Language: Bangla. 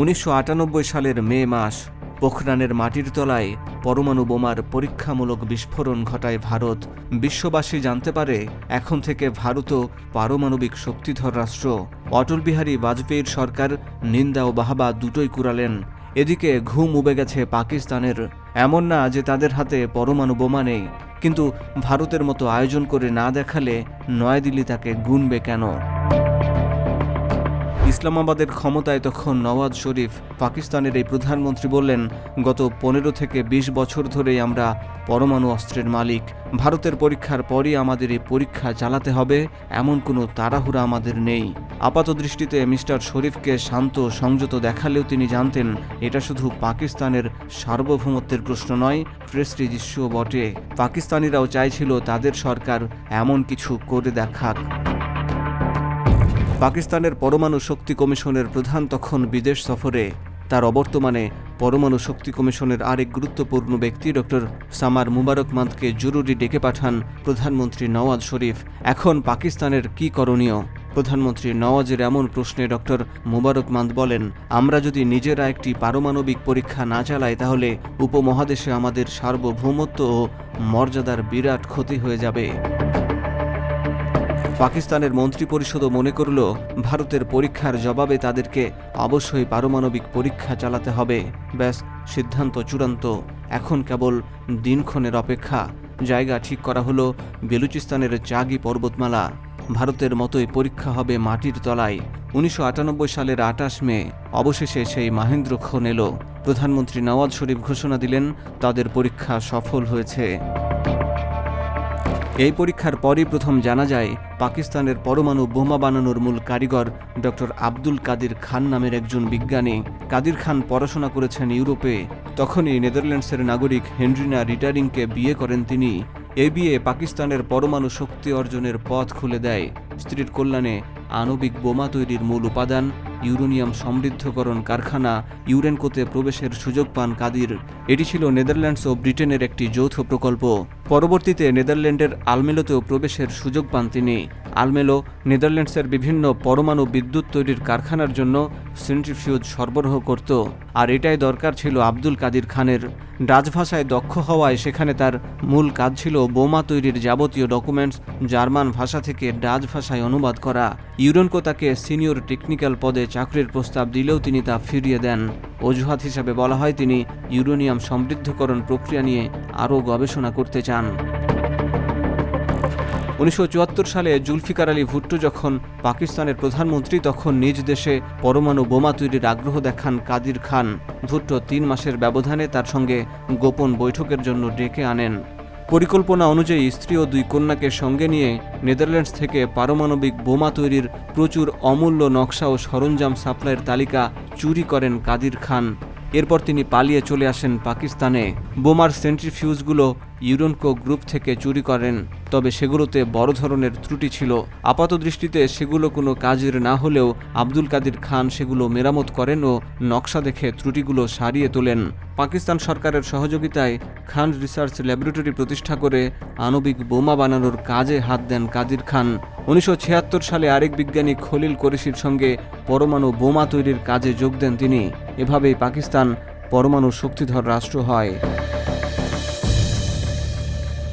উনিশশো আটানব্বই সালের মে মাস, পোখরানের মাটির তলায় পরমাণু বোমার পরীক্ষামূলক বিস্ফোরণ ঘটায় ভারত। বিশ্ববাসী জানতে পারে, এখন থেকে ভারতও পারমাণবিক শক্তিধর রাষ্ট্র। অটল বিহারী বাজপেয়ীর সরকার নিন্দা ও বাহাবা দুটোই কুড়ালেন। এদিকে ঘুম উবে গেছে পাকিস্তানের। এমন না যে তাদের হাতে পরমাণু বোমা নেই, কিন্তু ভারতের মতো আয়োজন করে না দেখালে নয়াদিল্লি তাকে গুনবে কেন? ইসলামাবাদের ক্ষমতায় তখন নওয়াজ শরীফ পাকিস্তানের এই প্রধানমন্ত্রী বললেন, গত পনেরো থেকে ২০ বছর ধরেই আমরা পরমাণু অস্ত্রের মালিক। ভারতের পরীক্ষার পরই আমাদের এই পরীক্ষা চালাতে হবে, এমন কোনো তাড়াহুড়া আমাদের নেই। আপাত দৃষ্টিতে মিস্টার শরীফকে শান্ত সংযত দেখালেও তিনি জানতেন, এটা শুধু পাকিস্তানের সার্বভৌমত্বের প্রশ্ন নয় প্রেস্টিজ ইস্যুও বটে। পাকিস্তানিরাও চাইছিল তাদের সরকার এমন কিছু করে দেখাক। পাকিস্তানের পরমাণু শক্তি কমিশনের প্রধান তখন বিদেশ সফরে, তার অবর্তমানে পরমাণু শক্তি কমিশনের আরেক গুরুত্বপূর্ণ ব্যক্তি ডক্টর সামার মুবারক মান্দকে জরুরি ডেকে পাঠান প্রধানমন্ত্রী নওয়াজ শরীফ। এখন পাকিস্তানের কি করণীয়? প্রধানমন্ত্রী নওয়াজের এমন প্রশ্নে ডক্টর মুবারক মান্দ বলেন, আমরা যদি নিজেরা একটি পারমাণবিক পরীক্ষা না চালাই, তাহলে উপমহাদেশে আমাদের সার্বভৌমত্ব ও মর্যাদার বিরাট ক্ষতি হয়ে যাবে। পাকিস্তানের মন্ত্রী পরিষদও মনে করল, ভারতের পরীক্ষার জবাবে তাদেরকে অবশ্যই পারমাণবিক পরীক্ষা চালাতে হবে। ব্যাস, সিদ্ধান্ত চূড়ান্ত। এখন কেবল দিনক্ষণের অপেক্ষা। জায়গা ঠিক করা হলো বেলুচিস্তানের চাগি পর্বতমালা। ভারতের মতোই পরীক্ষা হবে মাটির তলায়। উনিশশো আটানব্বই সালের আটাশ মে, অবশেষে সেই মাহেন্দ্রক্ষণ এলো। প্রধানমন্ত্রী নওয়াজ শরীফ ঘোষণা দিলেন, তাদের পরীক্ষা সফল হয়েছে। এই পরীক্ষার পরই প্রথম জানা যায় পাকিস্তানের পরমাণু বোমা বানানোর মূল কারিগর ডক্টর আব্দুল কাদির খান নামের একজন বিজ্ঞানী। কাদির খান পড়াশোনা করেছেন ইউরোপে। তখনই নেদারল্যান্ডসের নাগরিক হেনরিনা রিটারিংকে বিয়ে করেন তিনি। এ বিয়ে পাকিস্তানের পরমাণু শক্তি অর্জনের পথ খুলে দেয়। স্ত্রীর কল্যাণে আণবিক বোমা তৈরির মূল উপাদান ইউরেনিয়াম সমৃদ্ধকরণ কারখানা ইউরেনকোতে প্রবেশের সুযোগ পান কাদির। এটি ছিল নেদারল্যান্ডস ও ব্রিটেনের একটি যৌথ প্রকল্প। পরবর্তীতে নেদারল্যান্ডের আলমেলোতেও প্রবেশের সুযোগ পান তিনি। আলমেলো নেদারল্যান্ডসের বিভিন্ন পরমাণু বিদ্যুৎ তৈরির কারখানার জন্য সেন্ট্রিফিউজ সরবরাহ করত। আর এটাই দরকার ছিল আব্দুল কাদির খানের। রাজভাষায় দক্ষ হওয়ায় সেখানে তার মূল কাজ ছিল বোমা তৈরির যাবতীয় ডকুমেন্টস জার্মান ভাষা থেকে ডাচ ভাষায় অনুবাদ করা। ইউরেনকো তাকে সিনিয়র টেকনিক্যাল পদে চাকরির প্রস্তাব দিলেও তিনি তা ফিরিয়ে দেন। অজুহাত হিসাবে বলা হয় তিনি ইউরেনিয়াম সমৃদ্ধকরণ প্রক্রিয়া নিয়ে আরও গবেষণা করতে চান। উনিশশো চুয়াত্তর সালে জুলফিকার আলী ভুট্টো যখন পাকিস্তানের প্রধানমন্ত্রী, তখন নিজ দেশে পরমাণু বোমা তৈরির আগ্রহ দেখান কাদির খান। ভুট্টো তিন মাসের ব্যবধানে তার সঙ্গে গোপন বৈঠকের জন্য ডেকে আনেন। পরিকল্পনা অনুযায়ী স্ত্রী ও দুই কন্যাকে সঙ্গে নিয়ে নেদারল্যান্ডস থেকে পারমাণবিক বোমা তৈরির প্রচুর অমূল্য নকশা ও সরঞ্জাম সাপ্লাইয়ের তালিকা চুরি করেন কাদির খান। এরপর তিনি পালিয়ে চলে আসেন পাকিস্তানে। বোমার সেন্ট্রিফিউজগুলো ইউরোনকো গ্রুপ থেকে চুরি করেন। তবে সেগুলোতে বড় ধরনের ত্রুটি ছিল। আপাত দৃষ্টিতে সেগুলো কোনো কাজের না হলেও আব্দুল কাদির খান সেগুলো মেরামত করেন ও নকশা দেখে ত্রুটিগুলো সারিয়ে তোলেন। পাকিস্তান সরকারের সহযোগিতায় খান রিসার্চ ল্যাবরেটরি প্রতিষ্ঠা করে আণবিক বোমা বানানোর কাজে হাত দেন কাদির খান। উনিশশো ছিয়াত্তর সালে আরেক বিজ্ঞানী খলিল কোরেশির সঙ্গে পরমাণু বোমা তৈরির কাজে যোগ দেন তিনি। এভাবেই পাকিস্তান পরমাণু শক্তিধর রাষ্ট্র হয়।